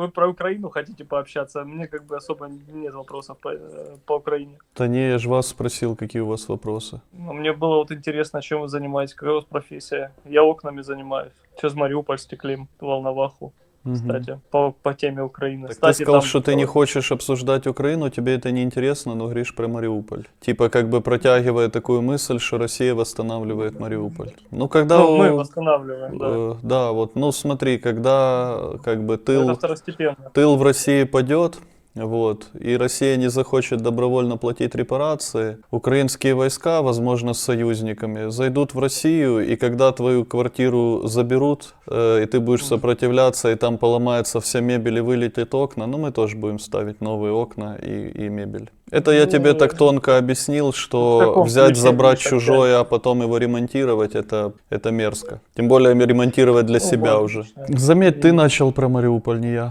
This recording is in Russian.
вы про Украину хотите пообщаться, мне как бы особо нет вопросов по, по Украине. Да не, я же вас спросил, какие у вас вопросы. Но мне было вот интересно, чем вы занимаетесь, какая у вас профессия. Я окнами занимаюсь. Сейчас Мариуполь стеклим, Волноваху, Кстати, по, по теме Украины. Так кстати, ты сказал, там- что ты не хочешь обсуждать Украину, тебе это не интересно, но говоришь про Мариуполь. Типа как бы протягивая такую мысль, что Россия восстанавливает Мариуполь. Ну когда... Ну, мы восстанавливаем, да. э, да, вот, ну смотри, когда как бы тыл, тыл в России падет, вот, и Россия не захочет добровольно платить репарации, украинские войска, возможно, с союзниками, зайдут в Россию, и когда твою квартиру заберут, э, и ты будешь сопротивляться, и там поломается вся мебель и вылетит окна, ну мы тоже будем ставить новые окна и, и мебель. Это я Ну, тебе так тонко объяснил, что таком взять, забрать чужое, а потом его ремонтировать, это, это мерзко. Тем более ремонтировать для Ну, себя уже. Заметь, ты начал про Мариуполь, не я.